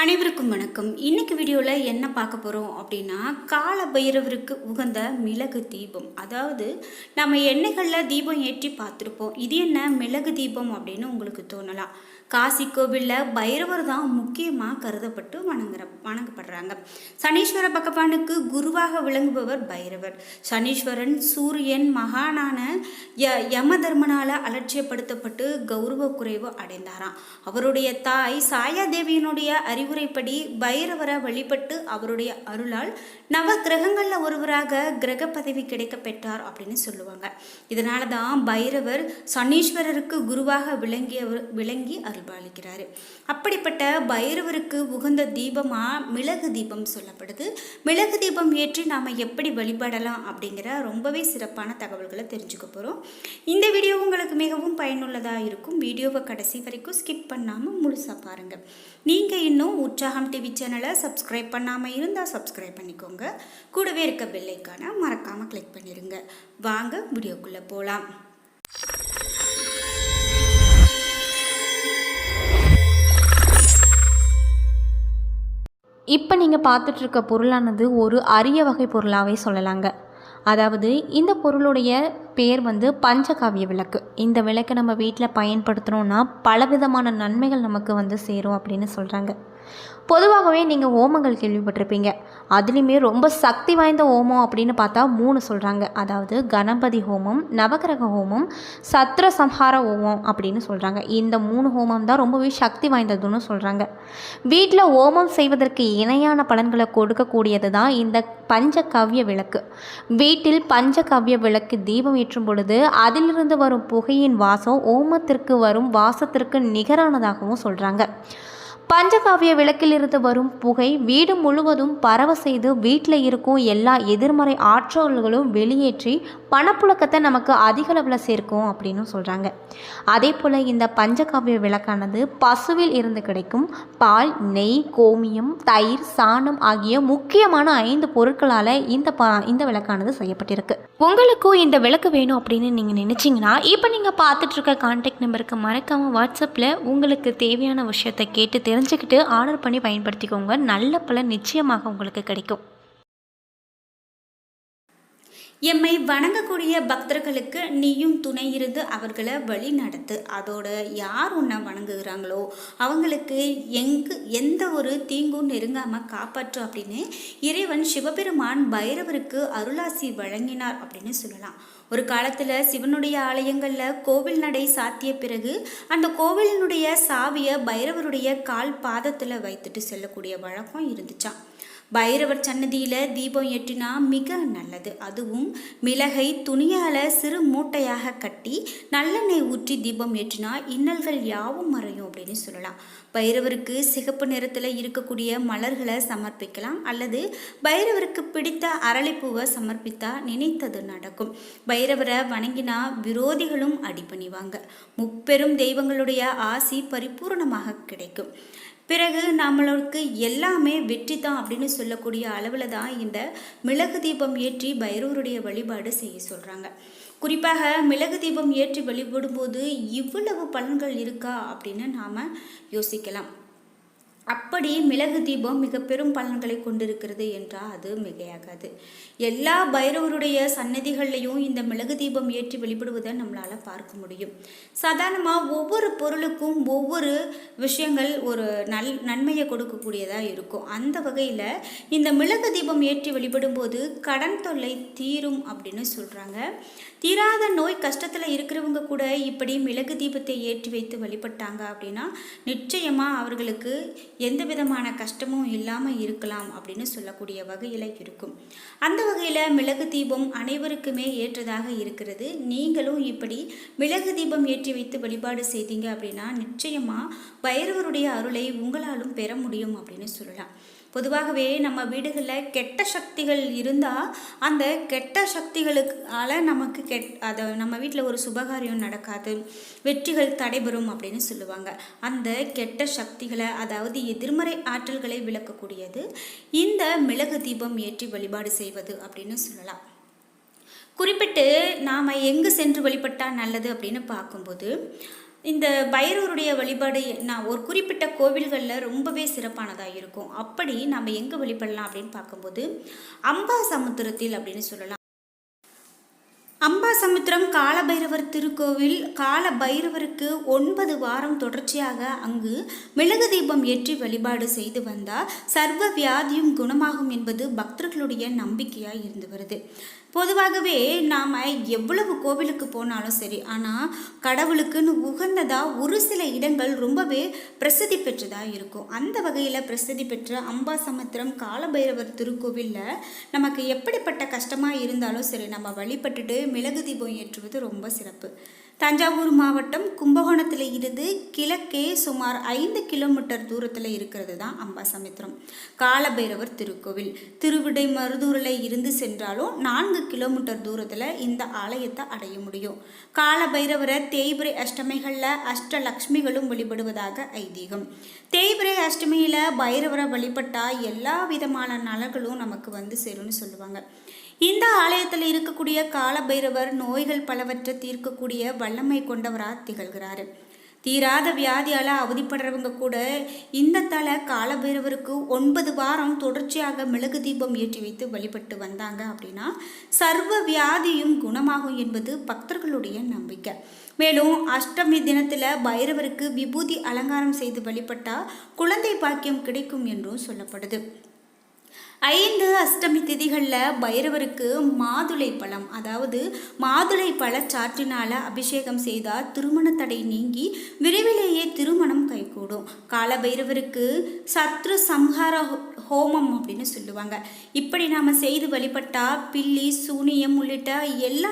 அனைவருக்கும் வணக்கம். இன்னைக்கு வீடியோவில் என்ன பார்க்க போகிறோம் அப்படின்னா கால பைரவருக்கு உகந்த மிளகு தீபம். அதாவது நம்ம எண்ணெய்களில் தீபம் ஏற்றி பார்த்துருப்போம். இது என்ன மிளகு தீபம் அப்படின்னு உங்களுக்கு தோணலாம். காசி கோவிலில் பைரவர் தான் முக்கியமாக கருதப்பட்டு வணங்குற வணங்கப்படுறாங்க. சனீஸ்வர பகவானுக்கு குருவாக விளங்குபவர் பைரவர். சனீஸ்வரன் சூரியன் மகானான ய யம தர்மனால் அலட்சியப்படுத்தப்பட்டு கௌரவ குறைவு அடைந்தாராம். அவருடைய தாய் சாயாதேவியினுடைய அறிவுரைப்படி பைரவரை வழிபட்டு அவருடைய அருளால் நவ கிரகங்களில் ஒருவராக கிரக பதவி கிடைக்க பெற்றார் அப்படின்னு சொல்லுவாங்க. இதனால தான் பைரவர் சனீஸ்வரருக்கு குருவாக விளங்கியவர் விளங்கி அருள்பாலிக்கிறார். அப்படிப்பட்ட பைரவருக்கு உகந்த தீபமாக மிளகு தீபம் சொல்லப்படுது. மிளகு தீபம் ஏற்றி நாம் எப்படி வழிபடலாம் அப்படிங்கிற ரொம்பவே சிறப்பான தகவல்களை தெரிஞ்சுக்க போகிறோம் இந்த வீடியோ உங்களுக்கு மிகவும் பயனுள்ளதாக இருக்கும். வீடியோவை கடைசி வரைக்கும் ஸ்கிப் பண்ணாமல் முழுசாக பாருங்கள் நீங்கள் இன்னும் உற்சாகம் டிவி சேனலை சப்ஸ்கிரைப் பண்ணாமல் இருந்தால் சப்ஸ்கிரைப் பண்ணிக்கோங்க. கூடவே இருக்க பெல்லைக்கான மறக்காமல் கிளிக் பண்ணிடுங்க வாங்க வீடியோக்குள்ளே போகலாம் இப்போ நீங்கள் பார்த்துட்ருக்க பொருளானது ஒரு அரிய வகை பொருளாகவே சொல்லலாங்க. அதாவது இந்த பொருளுடைய பேர் வந்து பஞ்சகாவிய விளக்கு. இந்த விளக்கை நம்ம வீட்டில் பயன்படுத்தினோன்னா பலவிதமான நன்மைகள் நமக்கு வந்து சேரும் அப்படின்னு சொல்கிறாங்க பொதுவாகவே நீங்கள் ஓமங்கள் கேள்விப்பட்டிருப்பீங்க. அதுலேயுமே ரொம்ப சக்தி வாய்ந்த ஹோமம் அப்படின்னு பார்த்தா மூணு சொல்கிறாங்க அதாவது கணபதி ஹோமம் நவகிரக ஹோமம் சத்ர சம்ஹார ஹோமம் அப்படின்னு சொல்கிறாங்க இந்த மூணு ஹோமம் தான் ரொம்பவே சக்தி வாய்ந்ததுன்னு சொல்கிறாங்க வீட்டில் ஹோமம் செய்வதற்கு இணையான பலன்களை கொடுக்கக்கூடியது தான் இந்த பஞ்சகவ்ய விளக்கு. வீட்டில் பஞ்சகவ்ய விளக்கு தீபம் ஏற்றும் பொழுது அதிலிருந்து வரும் புகையின் வாசம் ஓமத்திற்கு வரும் வாசத்திற்கு நிகரானதாகவும் சொல்கிறாங்க பஞ்சகாவிய விளக்கிலிருந்து வரும் புகை வீடு முழுவதும் பரவ செய்து வீட்டில் இருக்கும் எல்லா எதிர்மறை ஆற்றல்களும் வெளியேற்றி பணப்புழக்கத்தை நமக்கு அதிக அளவில் சேர்க்கும் அப்படின்னு சொல்கிறாங்க அதே போல் இந்த பஞ்சகாவிய விளக்கானது பசுவில் இருந்து கிடைக்கும் பால் நெய் கோமியம் தயிர் சாணம் ஆகிய முக்கியமான ஐந்து பொருட்களால் இந்த ப இந்த விளக்கானது செய்யப்பட்டிருக்கு. உங்களுக்கும் இந்த விளக்கு வேணும் அப்படின்னு நீங்கள் நினச்சிங்கன்னா இப்போ நீங்கள் பார்த்துட்ருக்க கான்டாக்ட் நம்பருக்கு மறக்காமல் வாட்ஸ்அப்பில் உங்களுக்கு தேவையான விஷயத்தை கேட்டு தெரிஞ்சுக்கிட்டு ஆர்டர் பண்ணி பயன்படுத்திக்கோங்க. நல்ல பலன் நிச்சயமாக உங்களுக்கு கிடைக்கும். எம்மை வணங்கக்கூடிய பக்தர்களுக்கு நீயும் துணை இருந்து அவர்களை வழி நடத்து. அதோட யார் உன்னை வணங்குகிறாங்களோ அவங்களுக்கு எங்கு எந்த ஒரு தீங்கும் நெருங்காமல் காப்பாற்று அப்படின்னு இறைவன் சிவபெருமான் பைரவருக்கு அருளாசி வழங்கினார் அப்படின்னு சொல்லலாம். ஒரு காலத்தில் சிவனுடைய ஆலயங்களில் கோவில் நடை சாத்திய பிறகு அந்த கோவிலினுடைய சாவியை பைரவருடைய கால் பாதத்தில் வைத்துட்டு செல்லக்கூடிய வழக்கம் இருந்துச்சான் பைரவர் சன்னதியில் தீபம் ஏற்றினா மிக நல்லது. அதுவும் மிளகை துணியால் சிறு மூட்டையாக கட்டி நல்லெண்ணெய் ஊற்றி தீபம் ஏற்றினா இன்னல்கள் யாவும் மறையும் அப்படின்னு சொல்லலாம். பைரவருக்கு சிகப்பு நிறத்தில் இருக்கக்கூடிய மலர்களை சமர்ப்பிக்கலாம். அல்லது பைரவருக்கு பிடித்த அரளிப்பூவை சமர்ப்பித்தா நினைத்தது நடக்கும். பைரவரை வணங்கினா விரோதிகளும் அடிபணிவாங்க. முப்பெரும் தெய்வங்களுடைய ஆசி பரிபூர்ணமாக கிடைக்கும். பிறகு நம்மளுக்கு எல்லாமே வெற்றி தான் அப்படின்னு சொல்லக்கூடிய அளவில் தான் இந்த மிளகு தீபம் ஏற்றி பைரவருடைய வழிபாடு செய்ய சொல்கிறாங்க குறிப்பாக மிளகு தீபம் ஏற்றி வழிபடும்போது இவ்வளவு பலன்கள் இருக்கா அப்படின்னு நாம் யோசிக்கலாம். அப்படி மிளகு தீபம் மிக பெரும் பலன்களை கொண்டிருக்கிறது என்றால் அது மிகையாகாது. எல்லா பைரவருடைய சன்னதிகள்லையும் இந்த மிளகு தீபம் ஏற்றி வெளிப்படுவதை நம்மளால் பார்க்க முடியும். சாதாரணமாக ஒவ்வொரு பொருளுக்கும் ஒவ்வொரு விஷயங்கள் ஒரு நல் நன்மையை கொடுக்கக்கூடியதாக இருக்கும். அந்த வகையில் இந்த மிளகு தீபம் ஏற்றி வழிபடும்போது கடன் தொல்லை தீரும் அப்படின்னு சொல்கிறாங்க தீராத நோய் கஷ்டத்தில் இருக்கிறவங்க கூட இப்படி மிளகு தீபத்தை ஏற்றி வைத்து வழிபட்டாங்க அப்படின்னா நிச்சயமாக அவர்களுக்கு எந்த விதமான கஷ்டமும் இல்லாமல் இருக்கலாம் அப்படின்னு சொல்லக்கூடிய வகையில் இருக்கும். அந்த வகையில் மிளகு தீபம் அனைவருக்குமே ஏற்றதாக இருக்கிறது. நீங்களும் இப்படி மிளகு தீபம் ஏற்றி வைத்து வழிபாடு செய்தீங்க அப்படின்னா நிச்சயமாக பைரவருடைய அருளை உங்களாலும் பெற முடியும் அப்படின்னு சொல்லலாம். பொதுவாகவே நம்ம வீடுகளில் கெட்ட சக்திகள் இருந்தால் அந்த கெட்ட சக்திகளுக்கால நமக்கு கெட் அதை நம்ம வீட்டில் ஒரு சுபகாரியம் நடக்காது. வெற்றிகள் தடைபெறும் அப்படின்னு சொல்லுவாங்க. அந்த கெட்ட சக்திகளை அதாவது எதிர்மறை ஆற்றல்களை விளக்கக்கூடியது. இந்த மிளகு தீபம் ஏற்றி வழிபாடு செய்வது அப்படின்னு சொல்லலாம். குறிப்பிட்டு நாம் எங்கு சென்று வழிபட்டால் நல்லது அப்படின்னு பார்க்கும்போது இந்த பைரவருடைய வழிபாடு நான் ஒரு குறிப்பிட்ட கோவில்களில் ரொம்பவே சிறப்பானதாக இருக்கும். அப்படி நம்ம எங்கே வழிபடலாம் அப்படின்னு பார்க்கும்போது அம்பா சமுத்திரத்தில் அப்படின்னு சொல்லலாம். அம்பாசமுத்திரம் காலபைரவர் திருக்கோவில் கால பைரவருக்கு ஒன்பது வாரம் தொடர்ச்சியாக அங்கு மிளகு தீபம் ஏற்றி வழிபாடு செய்து வந்தால் சர்வ வியாதியும் குணமாகும் என்பது பக்தர்களுடைய நம்பிக்கையாக இருந்து வருது. பொதுவாகவே நாம் எவ்வளவு கோவிலுக்கு போனாலும் சரி ஆனால் கடவுளுக்குன்னு உகந்ததாக ஒரு சில இடங்கள் ரொம்பவே பிரசித்தி பெற்றதாக இருக்கும். அந்த வகையில் பிரசித்தி பெற்ற அம்பாசமுத்திரம் காலபைரவர் திருக்கோவிலில் நமக்கு எப்படிப்பட்ட கஷ்டமாக இருந்தாலும் சரி நம்ம வழிபட்டுட்டு மிளகு தீபம் ஏற்றுவது ரொம்ப சிறப்பு. தஞ்சாவூர் மாவட்டம் கும்பகோணத்தில் இருந்து கிழக்கே சுமார் ஐந்து கிலோமீட்டர் தூரத்தில் இருக்கிறது தான் அம்பாசமுத்திரம். காலபைரவர் திருக்கோவில். திருவிடை மருதூரில் இருந்து சென்றாலும் நான்கு கிலோமீட்டர் தூரத்தில் இந்த ஆலயத்தை அடைய முடியும். காலபைரவரை தேய்பிரை அஷ்டமிகளில் அஷ்டலக்ஷ்மிகளும் வழிபடுவதாக ஐதீகம். தேய்பிரை அஷ்டமியில் பைரவரை வழிபட்டால் எல்லா விதமான நலர்களும் நமக்கு வந்து சேரும்னு சொல்லுவாங்க. இந்த ஆலயத்தில் இருக்கக்கூடிய காலபைரவர் நோய்கள் பலவற்றை தீர்க்கக்கூடிய வல்லமை கொண்டவராக திகழ்கிறாரு. தீராத வியாதியால் அவதிப்படுறவங்க கூட இந்த தல காலபைரவருக்கு ஒன்பது வாரம் தொடர்ச்சியாக மிளகு தீபம் ஏற்றி வைத்து வழிபட்டு வந்தாங்க அப்படின்னா சர்வ வியாதியும் குணமாகும் என்பது பக்தர்களுடைய நம்பிக்கை. மேலும் அஷ்டமி தினத்தில் பைரவருக்கு விபூதி அலங்காரம் செய்து வழிபட்டால் குழந்தை பாக்கியம் கிடைக்கும் என்றும் சொல்லப்படுது. ஐந்து அஷ்டமி திதிகளில் பைரவருக்கு மாதுளை பழம் அதாவது மாதுளை பழச்சாற்றினால் அபிஷேகம் செய்தால் திருமண தடை நீங்கி விரைவிலேயே திருமணம் கைகூடும். காலபைரவருக்கு சத்ரு சம்ஹார ஹோமம் அப்படின்னு சொல்லுவாங்க. இப்படி நாம் செய்து வழிபட்டால் பில்லி சூனியம் உள்ளிட்ட எல்லா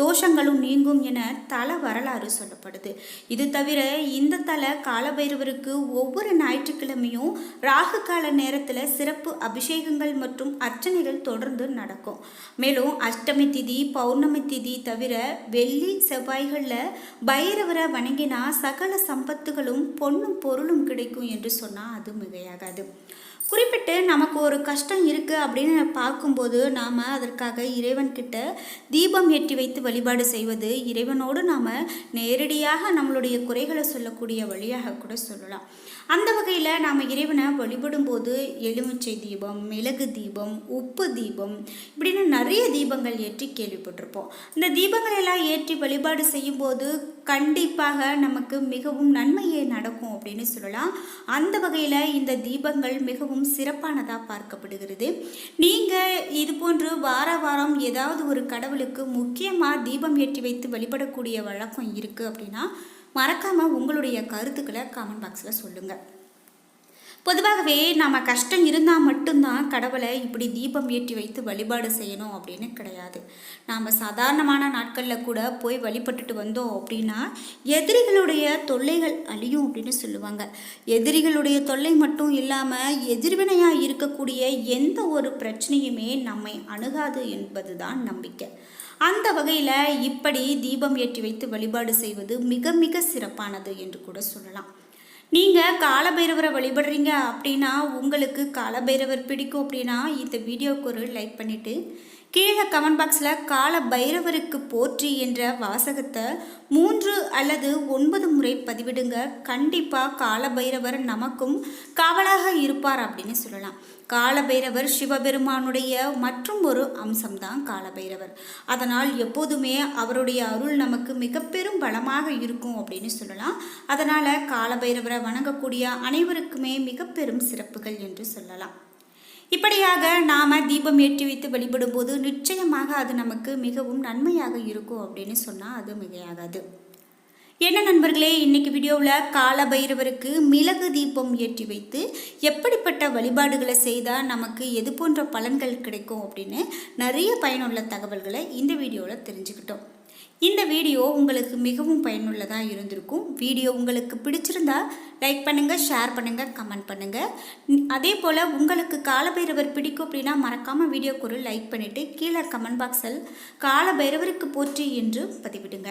தோஷங்களும் நீங்கும் என தல வரலாறு சொல்லப்படுது. இது தவிர இந்த தல காலபைரவருக்கு ஒவ்வொரு ஞாயிற்றுக்கிழமையும் ராகு கால நேரத்தில் சிறப்பு அபிஷேகங்கள் மற்றும் அர்ச்சனைகள் தொடர்ந்து நடக்கும். மேலும் அஷ்டமி திதி பௌர்ணமி திதி தவிர வெள்ளி செவ்வாய்களில் பைரவரை வணங்கினா சகல சம்பத்துகளும் பொண்ணும் பொருளும் கிடைக்கும் என்று சொன்னால் அது மிகையாகாது. குறிப்பிட்டு நமக்கு ஒரு கஷ்டம் இருக்குது அப்படின்னு பார்க்கும்போது நாம் அதற்காக இறைவன்கிட்ட தீபம் ஏற்றி வைத்து வழிபாடு செய்வது இறைவனோடு நாம் நேரடியாக நம்மளுடைய குறைகளை சொல்லக்கூடிய வழியாக கூட சொல்லலாம். அந்த வகையில் நாம் இறைவனை வழிபடும்போது எலுமிச்சை தீபம் மிளகு தீபம் உப்பு தீபம் இப்படின்னு நிறைய தீபங்கள் ஏற்றி கேள்விப்பட்டிருப்போம். இந்த தீபங்கள் எல்லாம் ஏற்றி வழிபாடு செய்யும்போது கண்டிப்பாக நமக்கு மிகவும் நன்மையே நடக்கும் அப்படின்னு சொல்லலாம். அந்த வகையில் இந்த தீபங்கள் மிகவும் சிறப்பானதாக பார்க்கப்படுகிறது. நீங்கள் இது போன்று வார வாரம் ஏதாவது ஒரு கடவுளுக்கு முக்கியமாக தீபம் ஏற்றி வைத்து வழிபடக்கூடிய வழக்கம் இருக்குது அப்படின்னா மறக்காமல் உங்களுடைய கருத்துக்களை காமெண்ட் பாக்ஸில் சொல்லுங்கள் பொதுவாகவே நம்ம கஷ்டம் இருந்தால் மட்டும்தான் கடவுளை இப்படி தீபம் ஏற்றி வைத்து வழிபாடு செய்யணும் அப்படின்னு கிடையாது. நாம் சாதாரணமான நாட்களில் கூட போய் வழிபட்டுட்டு வந்தோம் அப்படின்னா எதிரிகளுடைய தொல்லைகள் அழியும் அப்படின்னு சொல்லுவாங்க. எதிரிகளுடைய தொல்லை மட்டும் இல்லாமல் எதிர்வினையாக இருக்கக்கூடிய எந்த ஒரு பிரச்சனையுமே நம்மை அணுகாது என்பது தான் நம்பிக்கை. அந்த வகையில் இப்படி தீபம் ஏற்றி வைத்து வழிபாடு செய்வது மிக மிக சிறப்பானது என்று கூட சொல்லலாம். நீங்கள் காலபைரவரை வழிபடுறீங்க அப்படின்னா உங்களுக்கு காலபைரவர் பிடிக்கும் அப்படின்னா இந்த வீடியோவுக்கு ஒரு லைக் பண்ணிவிட்டு கீழே கமெண்ட் பாக்ஸில் கால பைரவருக்கு போற்றி என்ற வாசகத்தை மூன்று அல்லது ஒன்பது முறை பதிவிடுங்க. கண்டிப்பாக கால பைரவர் நமக்கும் காவலாக இருப்பார் அப்படின்னு சொல்லலாம். காலபைரவர் சிவபெருமானுடைய மற்றும் ஒரு அம்சம்தான் காலபைரவர். அதனால் எப்போதுமே அவருடைய அருள் நமக்கு மிக பெரும் பலமாக இருக்கும் அப்படின்னு சொல்லலாம். அதனால் காலபைரவரை வணங்கக்கூடிய அனைவருக்குமே மிக பெரும் சிறப்புகள் என்று சொல்லலாம். இப்படியாக நாம் தீபம் ஏற்றி வைத்து வழிபடும்போது நிச்சயமாக அது நமக்கு மிகவும் நன்மையாக இருக்கும் அப்படின்னு சொன்னால் அது மிகையாகாது. என்ன நண்பர்களே இன்னைக்கு வீடியோவில் கால பைரவருக்கு மிளகு தீபம் ஏற்றி வைத்து எப்படிப்பட்ட வழிபாடுகளை செய்தால் நமக்கு எது போன்ற பலன்கள் கிடைக்கும் அப்படின்னு நிறைய பயனுள்ள தகவல்களை இந்த வீடியோவில் தெரிஞ்சுக்கிட்டோம். இந்த வீடியோ உங்களுக்கு மிகவும் பயனுள்ளதாக இருந்திருக்கும். வீடியோ உங்களுக்கு பிடிச்சிருந்தா லைக் பண்ணுங்கள் ஷேர் பண்ணுங்கள் கமெண்ட் பண்ணுங்கள் அதே போல் உங்களுக்கு காலபைரவர் பிடிக்கும் அப்படின்னா மறக்காமல் வீடியோக்கு ஒரு லைக் பண்ணிவிட்டு கீழே கமெண்ட் பாக்ஸில் காலபைரவருக்கு போற்றி என்று பதிவிடுங்க.